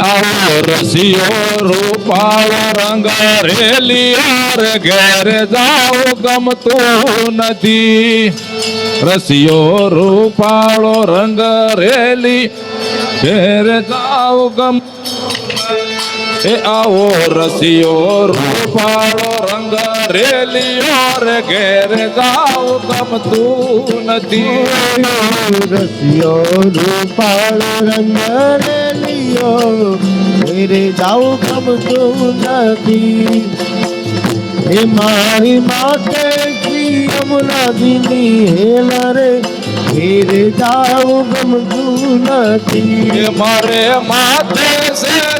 આવો રસિયો રૂપાળો રંગ રેલિયાર ઘેર જાવ ગમતું નથી રસિયો રૂપાળો રંગ રેલી ઘેર જાવ ગમ એ આવો રસિયો રૂપાળો રેલિયો રે ઘેર જાવ ગમતું નથી. રસિયો રૂપાળ રંગ રેલીઓ ઘેરે જાઉં ગમતું નથી. હે મારી માટે યમુના યમુનાજીની હેલ રે ઘેરે જાઉં ગમતું નથી. મારે માથે છે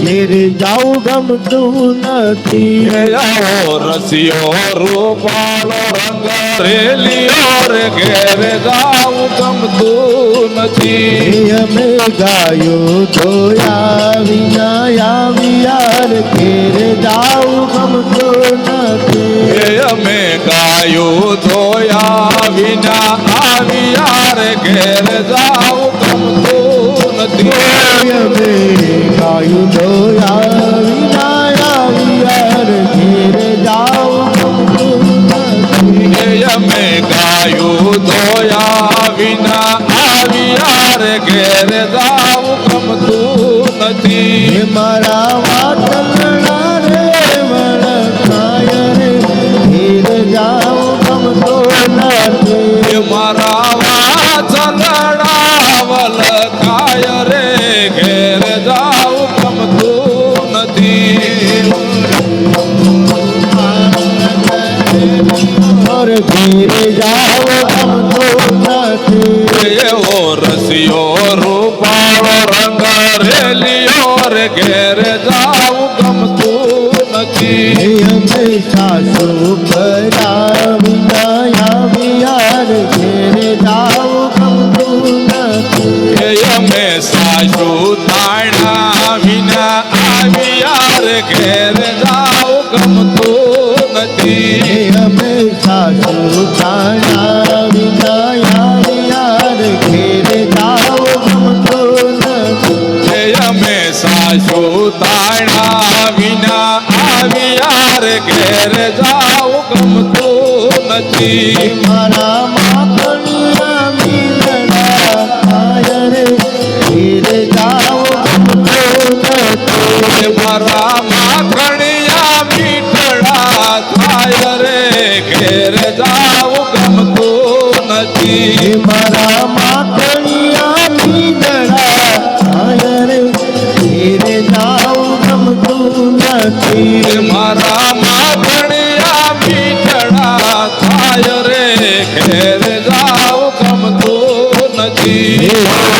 રેલિયો ઘેરે જાઉં ગમતું નથી. રસિયો રૂપાળો રંગ રેલિયો રે ઘેર જાવ ગમતું નથી. અમે ગાયો ધોયા વિના આવ્યાર ઘેર જાઉ ગમતું નથી. અમે ગાયો ધોયા વિના આવ્યા રે ઘેર જાઉ ગમતું નથી. અમે ગાયો ધોયા વિના આવ્યાર ઘેર એ અમે ગાયું ધોયા વિના આવ્યા ઘેર જાવ ગમતું નથી. મારા વાતલડા और જાવ ગમતો નથી એવો રસિયો રૂપાળો રંગ રેલિયો રે ઘેર જાવ ગમતું નથી. વિના વિયાર ઘેરે જાઓ ગમતું નથી અમે સાસુ તાણા વિના આવ્યા ઘેર જાવ ગમતું નથી. જાઓ તાણા વિના આવ્યા ઘેર જાવ ગમતું નથી મારા નથી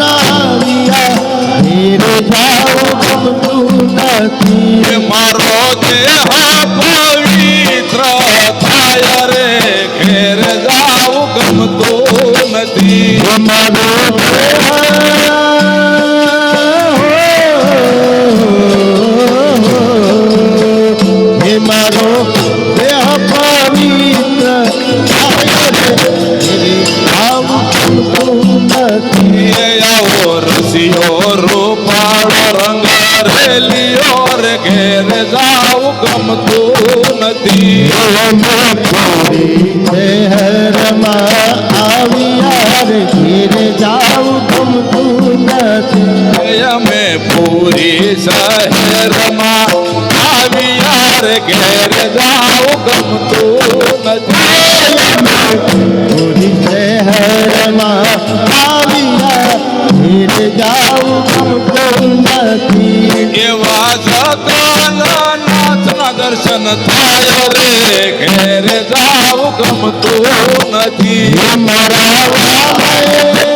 નાવિયા ઘેર મારો ગમતું નથી અમે પૂરી શહેરમાં આવ્યા રે ઘેર જાવ ગમતું નથી. પૂરી શહેરમાં આવ્યા ઘેર જાવ ગમતું નથી એવા સકલ દર્શન થાય રે, ઘેર જાવ ગમતું નથી. મારા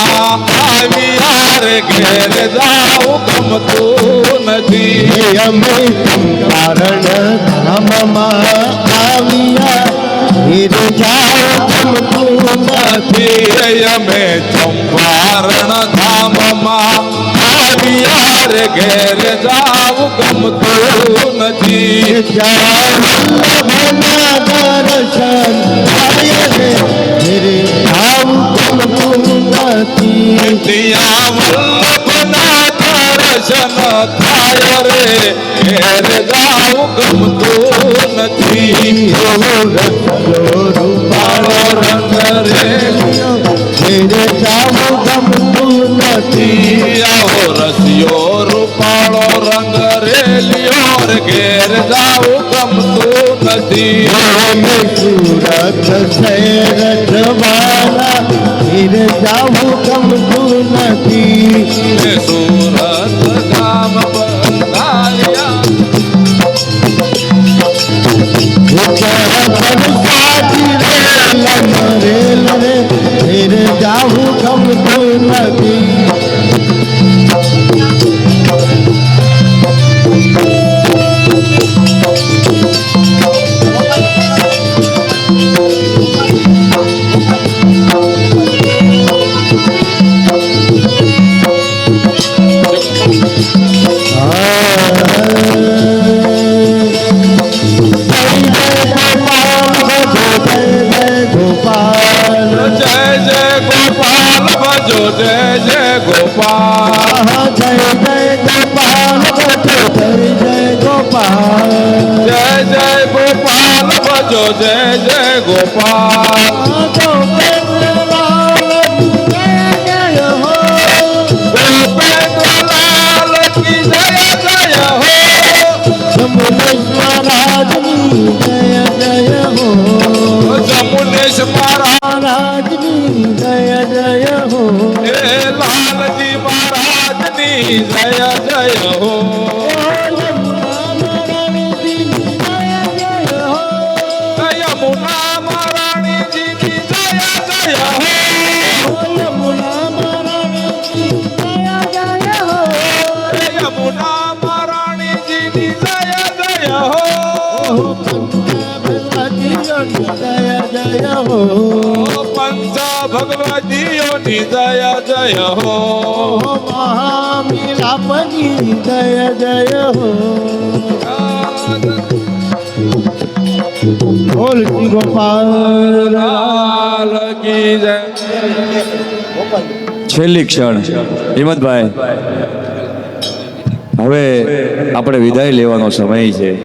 ધામમાં આવ્યા રે ઘેર જાવ ગમતું નથી હે અમે કારણ ધામમાં આવ્યા ઘેર જાવ ગમતું નથી નથી અમે ચંપારણ ધામમાં આવ્યા રે ઘેર જાવ ગમતું નથી નથી. ત્યાં વલ્લભના દર્શન થાય રે ઘેર જાવ ગમતું નથી. કાળો ઘેર ગોપાલ ભજો જય જય ગોપાલ જય જય ગોપાલ જય જય ગોપાલ જય જય ગોપાલ ભજો જય જય ગોપાલ પંચ ભગવતીઓની જય જય હો. મહામીરાપની જય જય હો. બોલ ગોપાલ જય. છેલ્લી ક્ષણ. હિંમતભાઈ હવે આપણે વિદાય લેવાનો સમય છે.